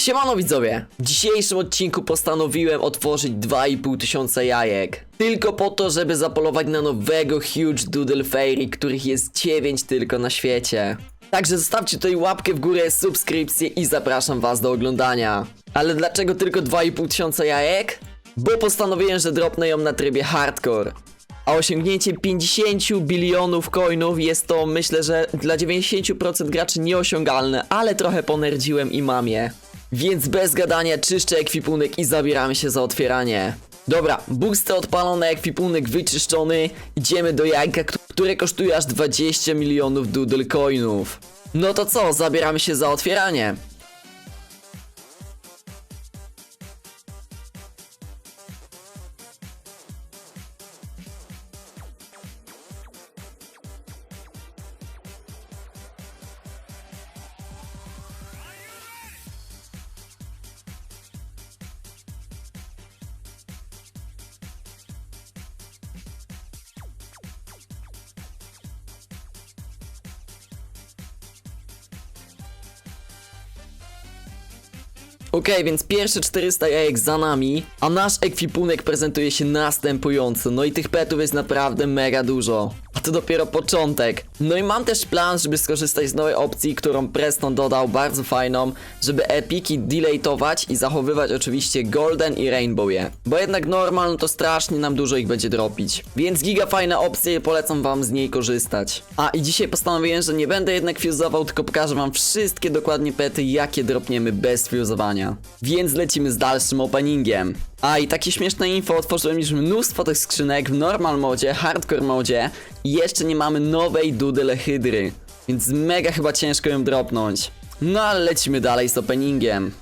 Siemano widzowie! W dzisiejszym odcinku postanowiłem otworzyć 2,5 tysiąca jajek. Tylko po to, żeby zapolować na nowego Huge Doodle Fairy, których jest 9 tylko na świecie. Także zostawcie tutaj łapkę w górę, subskrypcję i zapraszam was do oglądania. Ale dlaczego tylko 2,5 tysiąca jajek? Bo postanowiłem, że dropnę ją na trybie hardcore. A osiągnięcie 50 bilionów coinów jest to, myślę, że dla 90% graczy nieosiągalne, ale trochę ponerdziłem i mam je. Więc bez gadania czyszczę ekwipunek i zabieramy się za otwieranie. Dobra, boosty odpalone, ekwipunek wyczyszczony, idziemy do jajka, które kosztuje aż 20 milionów doodle coinów. No to co, zabieramy się za otwieranie. Okej, więc pierwsze 400 jajek za nami, a nasz ekwipunek prezentuje się następująco. No i tych petów jest naprawdę mega dużo. A to dopiero początek. No i mam też plan, żeby skorzystać z nowej opcji, którą Preston dodał, bardzo fajną, żeby epiki deletować i zachowywać oczywiście Golden i Rainbow je. Bo jednak normal, no to strasznie nam dużo ich będzie dropić. Więc giga fajna opcja i polecam wam z niej korzystać. A i dzisiaj postanowiłem, że nie będę jednak fuzował, tylko pokażę wam wszystkie dokładnie pety, jakie dropniemy bez fuzowania. Więc lecimy z dalszym openingiem. A i takie śmieszne info, otworzyłem już mnóstwo tych skrzynek w normal modzie, hardcore modzie i jeszcze nie mamy nowej Doodle Hydry, więc mega chyba ciężko ją dropnąć. No ale lecimy dalej z openingiem.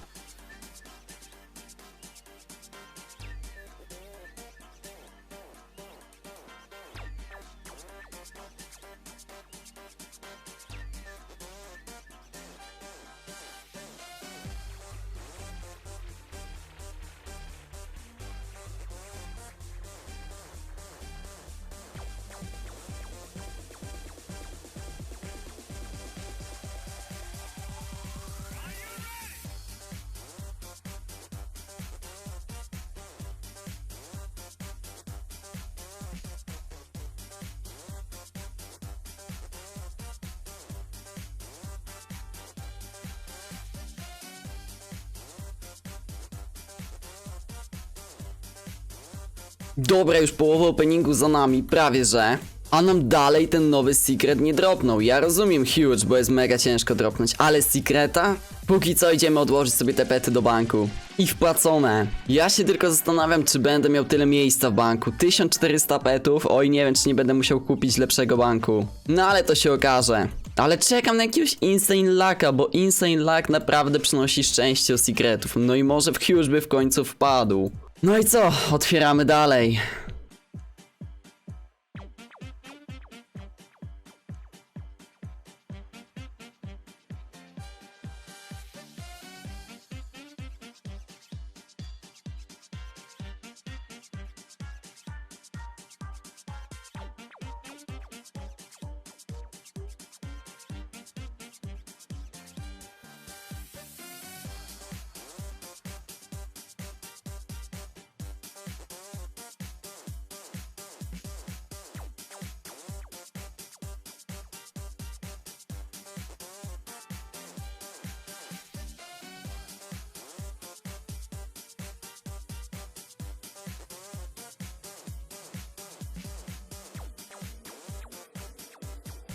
Dobra, już połowa openingu za nami, prawie że. A nam dalej ten nowy secret nie dropnął. Ja rozumiem huge, bo jest mega ciężko dropnąć, ale secreta? Póki co idziemy odłożyć sobie te pety do banku. I wpłacone. Ja się tylko zastanawiam, czy będę miał tyle miejsca w banku. 1400 petów, oj nie wiem, czy nie będę musiał kupić lepszego banku. No ale to się okaże. Ale czekam na jakiegoś Insane Lucka, bo Insane Luck naprawdę przynosi szczęście o secretów. No i może w huge by w końcu wpadł. No i co? Otwieramy dalej.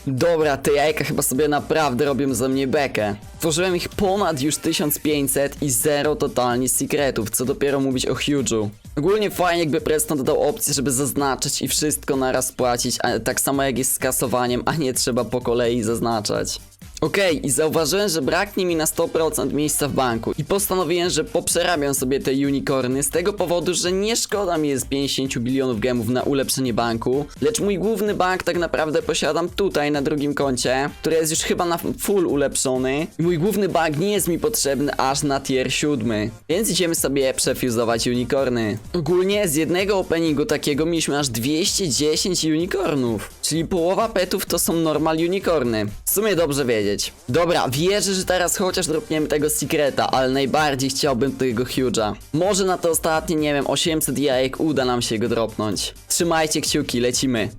Dobra, te jajka chyba sobie naprawdę robią ze mnie bekę. Tworzyłem ich ponad już 1500 i zero totalnie secretów, co dopiero mówić o Huge'u. Ogólnie fajnie jakby Preston dodał opcję, żeby zaznaczyć i wszystko naraz płacić, a tak samo jak jest z kasowaniem, a nie trzeba po kolei zaznaczać. Okej, i zauważyłem, że braknie mi na 100% miejsca w banku i postanowiłem, że poprzerabiam sobie te unicorny z tego powodu, że nie szkoda mi jest 50 bilionów gemów na ulepszenie banku, lecz mój główny bank tak naprawdę posiadam tutaj na drugim koncie, który jest już chyba na full ulepszony i mój główny bank nie jest mi potrzebny aż na tier 7, więc idziemy sobie przefuzować unicorny. Ogólnie z jednego openingu takiego mieliśmy aż 210 unicornów, czyli połowa petów to są normal unicorny. W sumie dobrze wiedzieć. Powiedzieć. Dobra, wierzę, że teraz chociaż dropniemy tego Secreta, ale najbardziej chciałbym tego Huge'a. Może na to ostatnie, nie wiem, 800 jajek uda nam się go dropnąć. Trzymajcie kciuki, lecimy.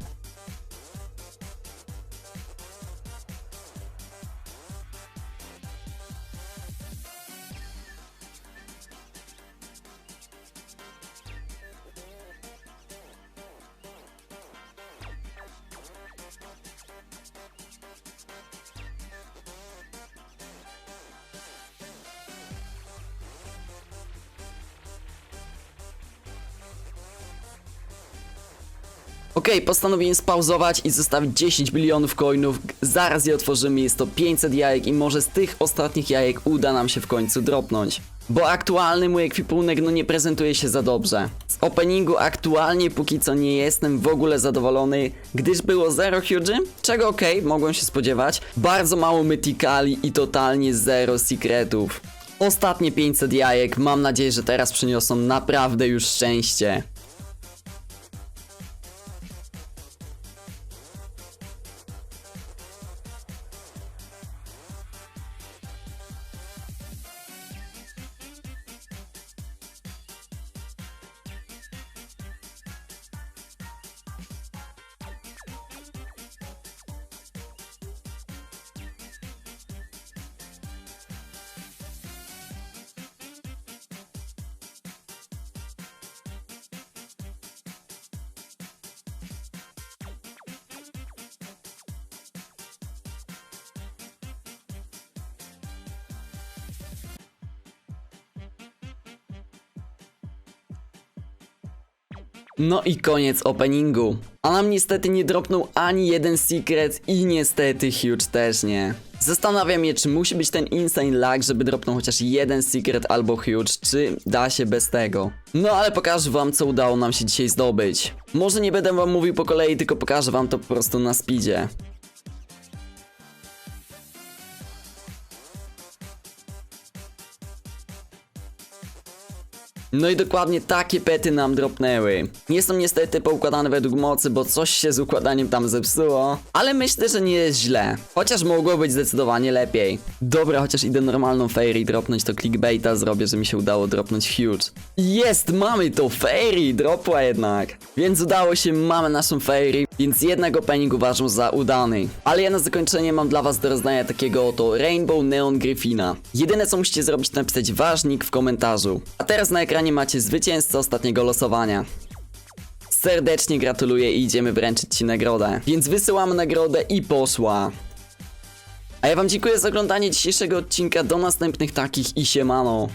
Okej, postanowiłem spauzować i zostawić 10 milionów coinów. Zaraz je otworzymy, jest to 500 jajek i może z tych ostatnich jajek uda nam się w końcu dropnąć. Bo aktualny mój ekwipunek no nie prezentuje się za dobrze. Z openingu aktualnie póki co nie jestem w ogóle zadowolony, gdyż było zero huge'y, czego okej, mogłem się spodziewać. Bardzo mało mythicali i totalnie zero secretów. Ostatnie 500 jajek, mam nadzieję, że teraz przyniosą naprawdę już szczęście. No i koniec openingu. A nam niestety nie dropnął ani jeden secret i niestety Huge też nie. Zastanawiam się, czy musi być ten insane lag, żeby dropnął chociaż jeden secret albo huge, czy da się bez tego. No ale pokażę wam, co udało nam się dzisiaj zdobyć. Może nie będę wam mówił po kolei, tylko pokażę wam to po prostu na speedzie. No i dokładnie takie pety nam dropnęły. Nie są niestety poukładane według mocy, bo coś się z układaniem tam zepsuło, ale myślę, że nie jest źle. Chociaż mogło być zdecydowanie lepiej. Dobra, chociaż idę normalną fairy dropnąć, to clickbaita zrobię, że mi się udało dropnąć huge. Jest, mamy to fairy, dropła jednak. Więc udało się, mamy naszą fairy, więc jednak opening uważam za udany. Ale ja na zakończenie mam dla was do rozdania takiego oto Rainbow Neon Gryfina. Jedyne co musicie zrobić to napisać ważnik w komentarzu. A teraz na ekranie macie zwycięzcę ostatniego losowania. Serdecznie gratuluję i idziemy wręczyć ci nagrodę. Więc wysyłamy nagrodę i poszła. A ja wam dziękuję za oglądanie dzisiejszego odcinka. Do następnych takich i siemano.